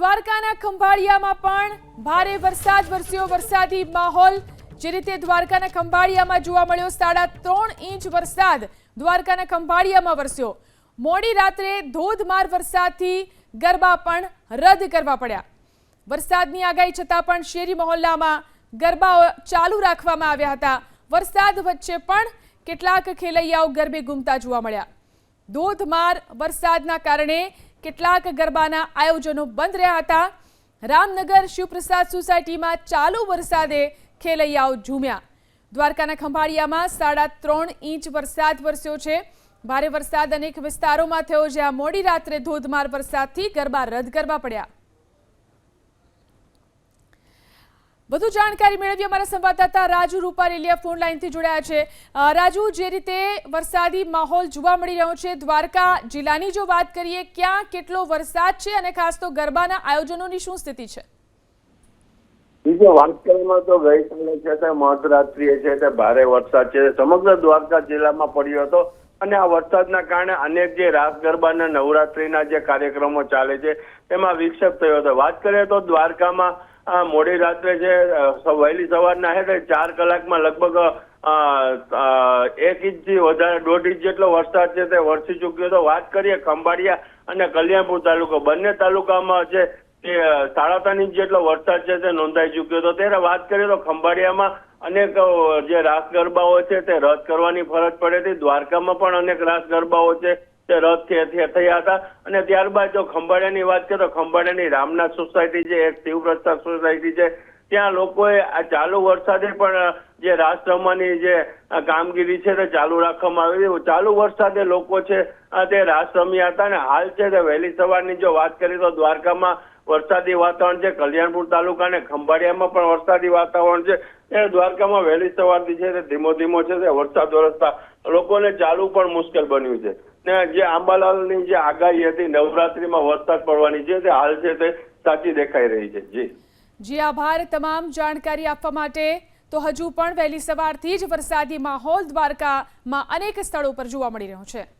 દ્વારકાના ખંભાળિયામાં પણ ભારે વરસાદ, વરસ્યો વરસાદી માહોલ. જે રીતે દ્વારકાના ખંભાળિયામાં જોવા મળ્યો, સાડા ત્રણ ઇંચ વરસાદ દ્વારકાના ખંભાળિયામાં વરસ્યો. મોડી રાત્રે ધોધમાર વરસાદથી ગરબા પણ રદ કરવા પડ્યા. વરસાદની આગાહી છતાં પણ શેરી મહોલ્લામાં ગરબાઓ ચાલુ રાખવામાં આવ્યા હતા. વરસાદ વચ્ચે પણ કેટલાક ખેલૈયાઓ ગરબે ગુમતા જોવા મળ્યા. ધોધમાર વરસાદના કારણે કેટલાક ગરબાના આયોજનો બંધ રહ્યા હતા. રામનગર શિવપ્રસાદ સોસાયટીમાં ચાલુ વરસાદે ખેલૈયાઓ ઝૂમ્યા. દ્વારકાના ખંભાળિયામાં સાડા ત્રણ ઇંચ વરસાદ વરસ્યો છે. ભારે વરસાદ અનેક વિસ્તારોમાં થયો, જ્યાં મોડી રાત્રે ધોધમાર વરસાદથી ગરબા રદ કરવા પડ્યા. વધુ જાણકારી મેળવી અમારા સંવાદદાતા રાજુ રૂપારેલિયા ફોન લાઈનથી જોડાયા છે. રાજુ, જે રીતે વરસાદી માહોલ જોવા મળી રહ્યો છે, દ્વારકા જિલ્લાની જો વાત કરીએ, ક્યાં કેટલો વરસાદ છે અને ખાસ તો ગરબાના આયોજનોની શું સ્થિતિ છે? બીજો વાંકલમાં તો ગઈકાલે છે તે મધરાત્રિએ છે તે ભારે વરસાદ છે. સમગ્ર દ્વારકા જિલ્લામાં પડ્યો હતો અને આ વરસાદના કારણે અનેક જે રાસ ગરબાના નવરાત્રિના જે કાર્યક્રમો ચાલે છે, તેમાં વિક્ષેપ થયો હતો. વાત કરીએ તો દ્વારકામાં આ મોડી રાત્રે છે વહેલી સવારના છે ચાર કલાકમાં લગભગ એક ઇંચથી વધારે, દોઢ ઇંચ જેટલો વરસાદ છે તે વરસી ચૂક્યો તો વાત કરીએ ખંભાળિયા અને કલ્યાણપુર તાલુકો. બંને તાલુકામાં છે તે સાડા ત્રણ ઇંચ જેટલો વરસાદ છે તે નોંધાઈ ચૂક્યો હતો. ત્યારે વાત કરીએ તો ખંભાળિયામાં અનેક જે રાસ ગરબાઓ છે તે રદ કરવાની ફરજ પડે હતી દ્વારકામાં પણ અનેક રાસ ગરબાઓ છે. તે રદ થયા- હતા. અને ત્યારબાદ જો ખંભાળિયાની વાત કરીએ તો ખંભાળિયાની રામનાથ સોસાયટી છે, એક શિવપ્રસાદ સોસાયટી છે. ત્યાં લોકોએ આ ચાલુ વરસાદે પણ જે રાસ રમવાની જે કામગીરી છે તે ચાલુ રાખવામાં આવી ચાલુ વરસાદે લોકો છે તે રાસ રમ્યા હતા. અને હાલ છે તે વહેલી સવારની જો વાત કરીએ તો દ્વારકામાં વરસાદી વાતાવરણ છે. કલ્યાણપુર તાલુકા અને ખંભાળિયામાં પણ વરસાદી વાતાવરણ છે. એ દ્વારકામાં વહેલી સવારથી છે તે ધીમો ધીમો છે તે વરસાદ વરસતા લોકોને ચાલુ પણ મુશ્કેલ બન્યું છે. જે આંબાલાલની જે આગાહી હતી, નવરાત્રીમાં વરસાદ પડવાની છે તે હાલ છે તે સાચી દેખાઈ રહી છે. જી. જી આભાર. તમામ જાણકારી આપવા માટે તો હજુ પણ વહેલી સવારથી જ વરસાદી માહોલ દ્વારકામાં અનેક સ્થળો પર જોવા મળી રહ્યો છે.